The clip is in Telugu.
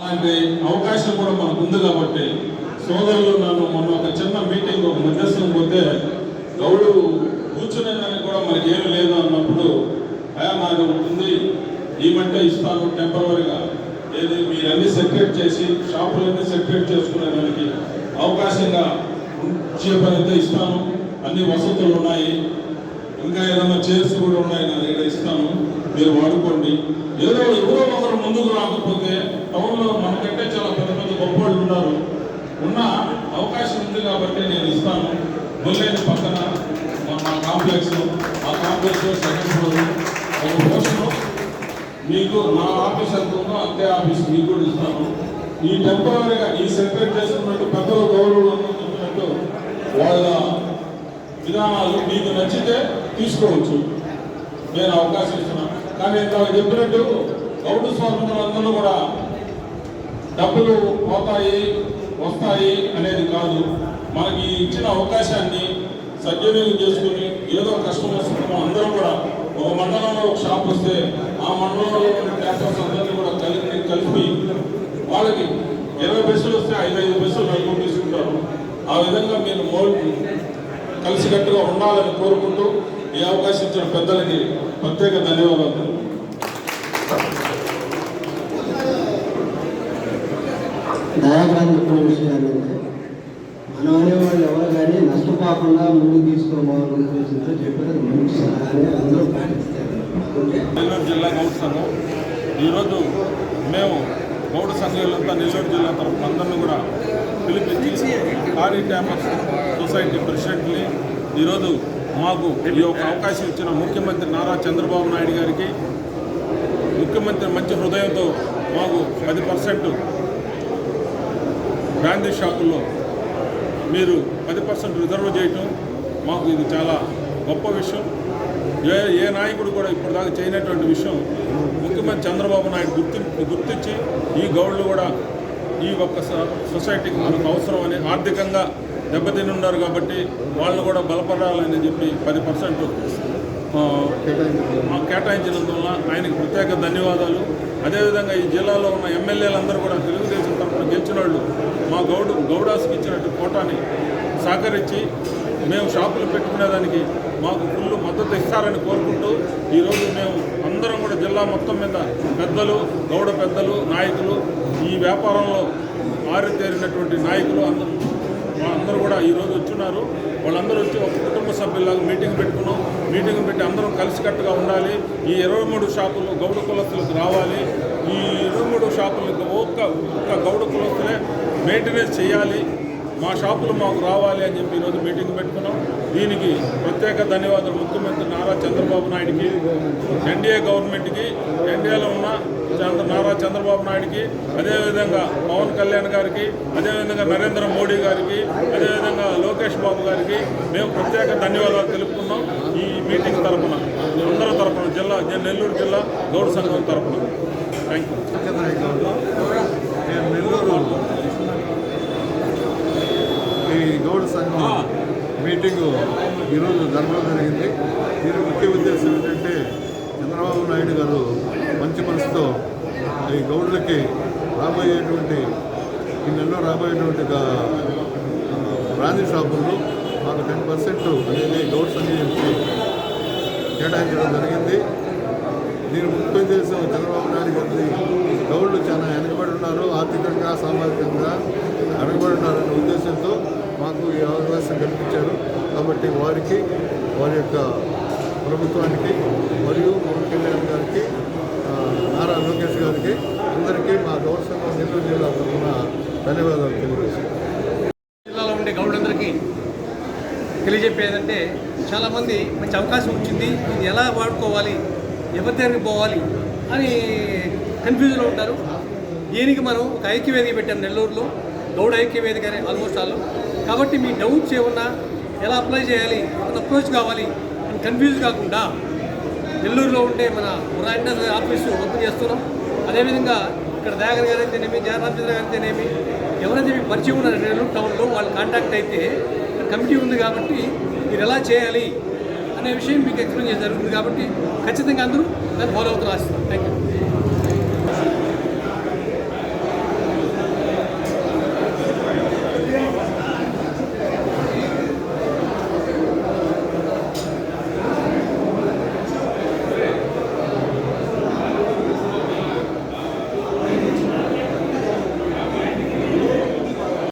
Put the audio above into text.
అలాంటి అవకాశం కూడా మనకు ఉంది కాబట్టి సోదరులు నన్ను మొన్న ఒక చిన్న మీటింగ్ ఒక మధ్యస్థం పోతే గౌడు కూర్చునేదానికి కూడా మనకి ఏమి లేదు అన్నప్పుడు అయా నాకు ఒకటి ఉంది ఏమంటే ఇస్తాను టెంపరీగా ఏది మీరన్నీ సెక్రెట్ చేసి షాపులన్నీ చేసుకునే దానికి అవకాశంగా ఉంచే పని అయితే ఇస్తాను. అన్ని వసతులు ఉన్నాయి. ఇంకా ఏదైనా చైర్స్ కూడా ఉన్నాయి నా దగ్గర ఇస్తాను. మీరు వాడుకోండి. ఏదో ఎవరో ఒకరు ముందుకు రాకపోతే టౌన్లో మనకంటే చాలా పెద్ద పెద్ద గొప్ప వాళ్ళు ఉన్నారు. ఉన్న అవకాశం ఉంది కాబట్టి నేను ఇస్తాను. ముల్లేని పక్కన మా- కాంప్లెక్స్ ఆ కాంప్లెక్స్ సెకండ్ ఫ్లోర్ ఒక పోస్టును మీకు నా ఆఫీస్ ఎంత ఉందో అంతే ఆఫీస్ మీకు కూడా ఇస్తాను. ఈ టెంపరీగా ఈ సెపరేట్ చేసుకున్నట్టు పెద్దలు గౌరవం చెప్పినట్టు వాళ్ళ విధానాలు మీకు నచ్చితే తీసుకోవచ్చు. నేను అవకాశం ఇస్తున్నాను. కానీ ఇంత చెప్పినట్టు గౌడు స్వాతంత్రులందరూ కూడా డబ్బులు పోతాయి వస్తాయి అనేది కాదు. మనకి ఇచ్చిన అవకాశాన్ని సద్వినియోగం చేసుకుని ఏదో కష్టం వస్తుందో అందరూ కూడా. ఒక మండలంలో ఒక షాప్ వస్తే ఆ మండలంలో ఉన్న ట్యాక్టర్స్ అందరినీ కూడా కలిపి కలిపి వాళ్ళకి ఇరవై బస్సులు వస్తే ఐదు ఐదు బస్సులు నలుగురు తీసుకుంటారు. ఆ విధంగా మీరు మోల్ కలిసికట్టుగా ఉండాలని కోరుకుంటూ ఈ అవకాశం ఇచ్చిన పెద్దలకి ప్రత్యేక ధన్యవాదాలు. డయాగ్రామ్ చెప్పిన విషయం ఏంటంటే మనం అనేవాళ్ళు ఎవరు కానీ నష్టపోకుండా ముందుకు తీసుకోవాలని ఉద్దేశంతో చెప్పేది మంచి సలహానే అందరూ పాటిస్తారు. జిల్లా గౌడ్ సంఘం ఈరోజు మేము గౌడ సంఘాలంతా నెల్లూరు జిల్లా తరఫున అందరినీ కూడా పిలిపించి కారీ ట్యామర్స్ సొసైటీ ప్రెసిడెంట్ని ఈరోజు మాకు ఈ యొక్క అవకాశం ఇచ్చిన ముఖ్యమంత్రి నారా చంద్రబాబు నాయుడు గారికి ముఖ్యమంత్రి మంచి హృదయంతో మాకు పది పర్సెంట్ బ్రాండెడ్ షాపుల్లో మీరు పది పర్సెంట్ రిజర్వ్ చేయటం మాకు ఇది చాలా గొప్ప విషయం. ఏ ఏ నాయకుడు కూడా ఇప్పటిదాకా చేయనటువంటి విషయం ముఖ్యమంత్రి చంద్రబాబు నాయుడు గుర్తు గుర్తించి ఈ గౌడ్లు కూడా ఈ ఒక్క సొసైటీకి మనకు అవసరం అని ఆర్థికంగా దెబ్బతిని ఉన్నారు కాబట్టి వాళ్ళు కూడా బలపడాలని చెప్పి పది పర్సెంట్ కేటాయించినందువల్ల ఆయనకి ప్రత్యేక ధన్యవాదాలు. అదేవిధంగా ఈ జిల్లాలో ఉన్న ఎమ్మెల్యేలందరూ కూడా తెలుగుదేశం తరఫున గెలిచిన వాళ్ళు మా గౌడు గౌడాస్కి ఇచ్చినట్టు కోటాని సహకరించి మేము షాపులు పెట్టుకునేదానికి మాకు ఫుల్ మద్దతు ఇస్తారని కోరుకుంటూ ఈరోజు మేము అందరం కూడా జిల్లా మొత్తం మీద పెద్దలు గౌడ పెద్దలు నాయకులు ఈ వ్యాపారంలో ఆరితేరినటువంటి నాయకులు అందరూ అందరూ కూడా ఈరోజు ఉన్నారు. వాళ్ళందరూ వచ్చి ఒక కుటుంబ సభ్యులాగా మీటింగ్ పెట్టుకున్నాం. మీటింగ్ పెట్టి అందరం కలిసికట్టుగా ఉండాలి. ఈ ఇరవై మూడు షాపులు గౌడ కులస్తులకు రావాలి. ఈ ఇరవై మూడు షాపులకు ఒక్క ఒక్క గౌడ కులస్తులే మెయింటెనెన్స్ చేయాలి. మా షాపులు మాకు రావాలి అని చెప్పి ఈరోజు మీటింగ్ పెట్టుకున్నాం. దీనికి ప్రత్యేక ధన్యవాదాలు. ముఖ్యమంత్రి నారా చంద్రబాబు నాయుడికి ఎన్డీఏ గవర్నమెంట్కి ఎన్డీఏలో ఉన్న నారా చంద్రబాబు నాయుడికి అదేవిధంగా పవన్ కళ్యాణ్ గారికి అదేవిధంగా నరేంద్ర మోడీ గారికి లోకేష్ బాబు గారికి మేము ప్రత్యేక ధన్యవాదాలు తెలుపుకున్నాం ఈ మీటింగ్ తరపున అందరి తరపున జిల్లా నెల్లూరు జిల్లా గౌడ సంఘం తరపున. థ్యాంక్ యూ నెల్లూరు ఈ గౌడ సంఘం మీటింగు ఈరోజు జరగడం జరిగింది. దీని ముఖ్య ఉద్దేశం ఏంటంటే చంద్రబాబు నాయుడు గారు మంచి మనసుతో ఈ గౌడులకి రాబోయేటువంటి ఈ నెలలో రాబోయేటువంటి గా- బ్రాందీ షాపుల్లో మాకు టెన్ పర్సెంట్ అనేది గౌడ సంఘంకి కేటాయించడం జరిగింది. దీని ముఖ్య ఉద్దేశం చంద్రబాబు నాయుడు గారి గౌళ్ళు చాలా వెనకబడి ఉన్నారు ఆర్థికంగా సామాజికంగా వెనకబడి ఉన్నారనే ఉద్దేశంతో మాకు ఈ అవకాశం కల్పించారు. కాబట్టి వారికి వారి యొక్క ప్రభుత్వానికి మరియు పవన్ కళ్యాణ్ గారికి నారా లోకేష్ గారికి అందరికీ మా గౌరవ సంఘం నెల్లూరు జిల్లా తరఫున ధన్యవాదాలు తెలియజేశారు ఉండే గౌడులందరికీ తెలియజెప్పేదంటే చాలామంది మంచి అవకాశం వచ్చింది ఇది ఎలా వాడుకోవాలి ఎవరి దగ్గరికి పోవాలి అని కన్ఫ్యూజన్లో ఉంటారు. దీనికి మనం ఒక ఐక్యవేదిక పెట్టాం నెల్లూరులో గౌడ ఐక్యవేదిక అనే ఆల్మోస్ట్ ఆల్ కాబట్టి మీ డౌట్స్ ఏమన్నా ఎలా అప్లై చేయాలి ఎంత అప్రోచ్ కావాలి అని కన్ఫ్యూజ్ కాకుండా నెల్లూరులో ఉండే మన మురాయింటర్ ఆఫీసు ఓపెన్ చేస్తున్నాం. అదేవిధంగా ఇక్కడ దయాగర్ గారు అయితేనేమి జయరామచంద్ర గారు అయితేనేమి ఎవరైతే మీకు పరిచయం ఉన్నారు టౌన్లో వాళ్ళు కాంటాక్ట్ అయితే కమిటీ ఉంది కాబట్టి మీరు ఎలా చేయాలి అనే విషయం మీకు ఎక్స్ప్లెయిన్ చేసి జరుగుతుంది కాబట్టి ఖచ్చితంగా అందరూ దాన్ని ఫాలో అవుతున్నారు థ్యాంక్ యూ